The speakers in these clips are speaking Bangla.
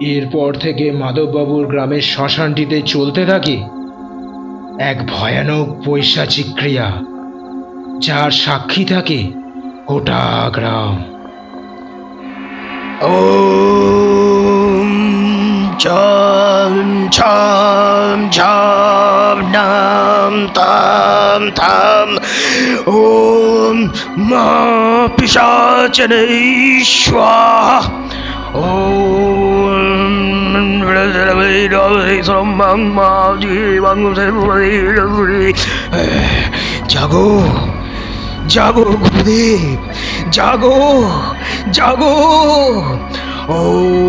এরপর থেকে মাধববাবুর গ্রামের শ্মশানটিতে চলতে থাকে। এক ভয়ানক পৈশাচিক ক্রিয়া, যার সাক্ষী থাকে গোটা গ্রাম। ছম ছম ছম নাম তাম থাম। জাগো জাগো গুরুদেব, জাগো জাগো। ওম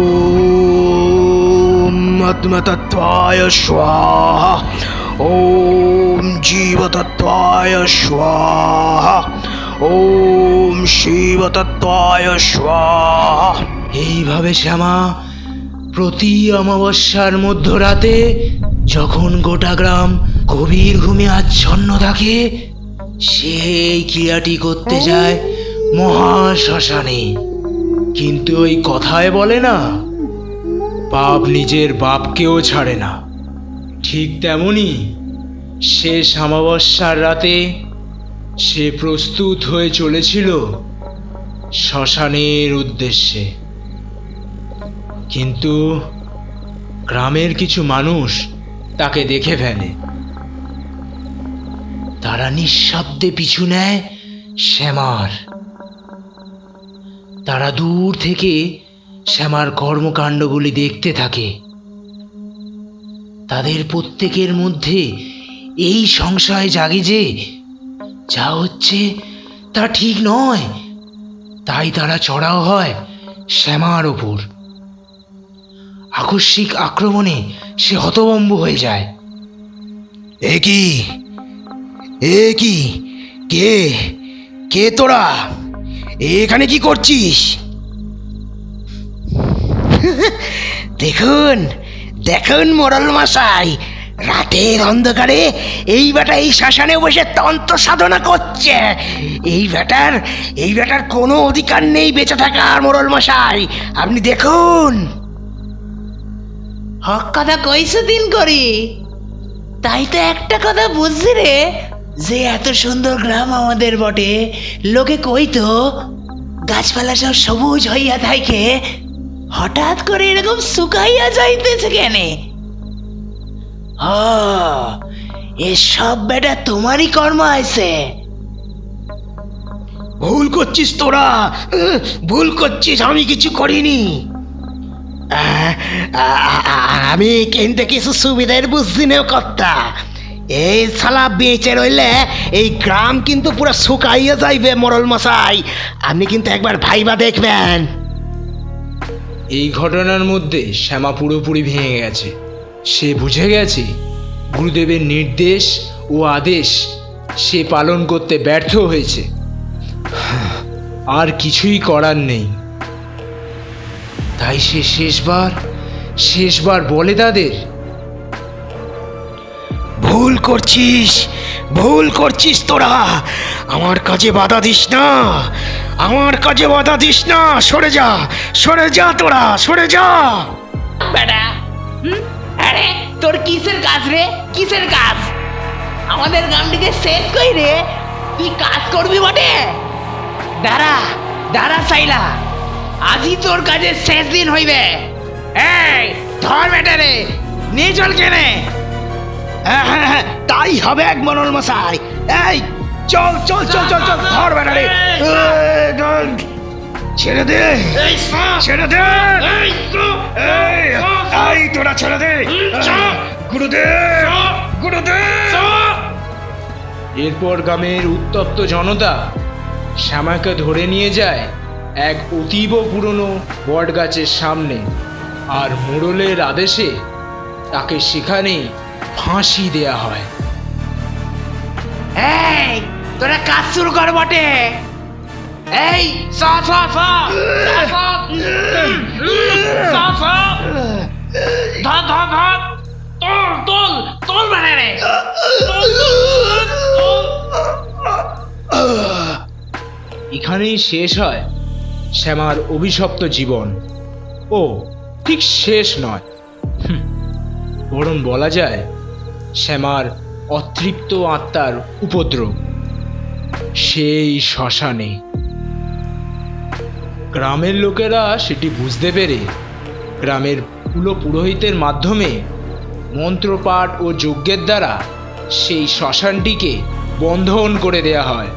আত্মতত্ত্বায় স্বাহা, ওম জীবতত্ত্বায় স্বাহা, ওম শিবতত্ত্বায় স্বাহা। এইভাবে শ্যামা প্রতি অমাবস্যার মধ্যরাতে যখন গোটা গ্রাম গভীর ঘুমে আচ্ছন্ন থাকে, সেই ক্রিয়াটি করতে যায় মহা শ্মশানে কিন্তু ওই কথায় বলে না, পাপ নিজের বাপকেও ছাড়ে না। ঠিক তেমনি শেষ অমাবস্যার রাতে সে প্রস্তুত হয়ে চলেছিল শ্মশানের উদ্দেশ্যে। কিন্তু গ্রামের কিছু মানুষ তাকে দেখে ফেলে। তারা নিঃশব্দে পিছু নেয় শ্যামার। তারা দূর থেকে শ্যামার কর্মকাণ্ডগুলি দেখতে থাকে। তাদের প্রত্যেকের মধ্যে এই সংশয় জাগে যে যা হচ্ছে তা ঠিক নয়। তাই তারা চড়াও হয় শ্যামার ওপর। আকস্মিক আক্রমণে সে হতভম্ব হয়ে যায়। এ কি? এ কি? কে? কে তোরা? এখানে কি করছিস? দেখুন দেখুন মোড়ল মশাই, রাতের অন্ধকারে এই বেটা এই শ্মশানে বসে তন্ত্র সাধনা করছে। এই বেটার এই বেটার কোনো অধিকার নেই বেঁচে থাকার মোড়ল মশাই। আপনি দেখুন। হক কথা কইছে দিন করি। তাই তো একটা কথা বুঝছি রে, যে এত সুন্দর গ্রাম আমাদের বটে। লোকে কইতো, গাছপালা সব সবুজ হইয়া থাকে। হঠাৎ করে এরকম শুকাইয়া যাইতেছে কেনে? হ এসব বেটা তোমারই কর্ম আছে। ভুল করছিস তোরা ভুল করছিস, আমি কিছু করিনি। আমি কিন্তু কিছু সুবিধার বুঝছি নেও কর্তা। এই শালা বেঁচে রইলে এই গ্রাম কিন্তু পুরো শুকাইয়া যাইবে মরল মশাই আপনি কিন্তু একবার ভাইবা দেখবেন। এই ঘটনার মধ্যে শ্যামা পুরোপুরি ভেঙে গেছে। সে বুঝে গেছে, গুরুদেবের নির্দেশ ও আদেশ সে পালন করতে ব্যর্থ হয়েছে। আর কিছুই করার নেই। তাই সে শেষবার শেষবার বলে তাদের। ভুল করছিস ভুল করছিস তোরা। আমার কাজে বাধা দিস না। আমার কাজে বাধা দিস না। সরে যা সরে যা তোরা, সরে যা। বেটা? আরে, তোর কিসের কাজ রে? কিসের কাজ? আমাদের গ্রামটিকে সেট কই রে? তুই কাজ করবি বটে? দাঁড়া দাঁড়া সাইলা। আজই তোর কাজের শেষ দিন হইবে। এই ধর বেটা রে নিয়ে চল কেনে। হ্যাঁ হ্যাঁ হ্যাঁ তাই হবে এক মনল মশাই। এই চল চল চল চল চল ধর বেটা রে এই, ধর। ছেড়ে দে। ছেড়ে দে। এই, এই তোরা ছেড়ে দে। গুরুদেব গুরুদেব এরপর গ্রামের উত্তপ্ত জনতা শ্যামাকে ধরে নিয়ে যায়। এক অতীব পুরনো বটগাছের সামনে। আর মোড়লের আদেশে তাকে সেখানে ফাঁসি দেয়া হয়। এই তোরা কাজ শুরু কর বটে। এই স স স স, স, উম, স, স। ধর ধর ধর তোল তোল তোল মানে রে। তোল, তোল, তোল, তোল। এখানেই শেষ হয়। শ্যামার অভিশপ্ত জীবন। ও, ঠিক শেষ নয়। বরং বলা যায়, শ্যামার অতৃপ্ত আত্মার উপদ্রব। সেই শ্মশানে। গ্রামের লোকেরা সেটি বুঝতে পেরে, গ্রামের কুলো পুরোহিতের মাধ্যমে মন্ত্রপাঠ ও যজ্ঞের দ্বারা সেই শ্মশানটিকে বন্ধন করে দেয়া হয়।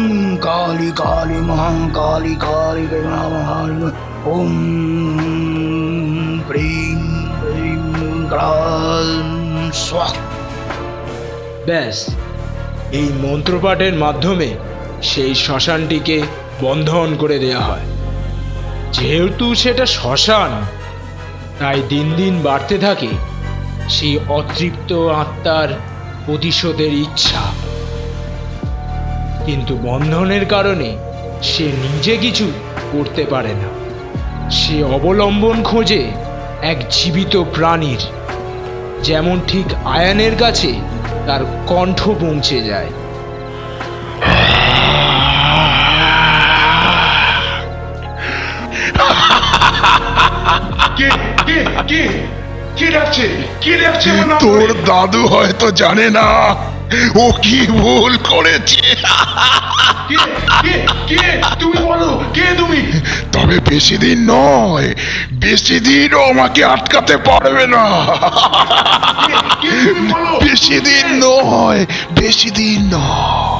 ওম কালী কালী মহাকালী কালী ওম প্রিং প্রিং গ্রাম স্বাহ ব্যাস, এই মন্ত্রপাঠের মাধ্যমে সেই শ্মশানটিকে বন্ধন করে দেয়া হয়। যেহেতু সেটা শ্মশান, তাই দিন দিন বাড়তে থাকে সেই অতৃপ্ত আত্মার প্রতিশোধের ইচ্ছা। কিন্তু বন্ধনের কারণে সে নিজে কিছু করতে পারে না। সে অবলম্বন খোঁজে এক জীবিত প্রাণীর যেমন ঠিক আয়ানের কাছে তার কণ্ঠ পৌঁছে যায়। কে কে কে? কে ডাকছে? কে ডাকছে? তোর? দাদু হয়তো জানে না। ও কি ভুল করেছে? তুমি বলো কে তুমি? তবে বেশি দিন নয় বেশি দিনও আমাকে আটকাতে পারবে না। বেশি দিন নয় বেশি দিন নয়।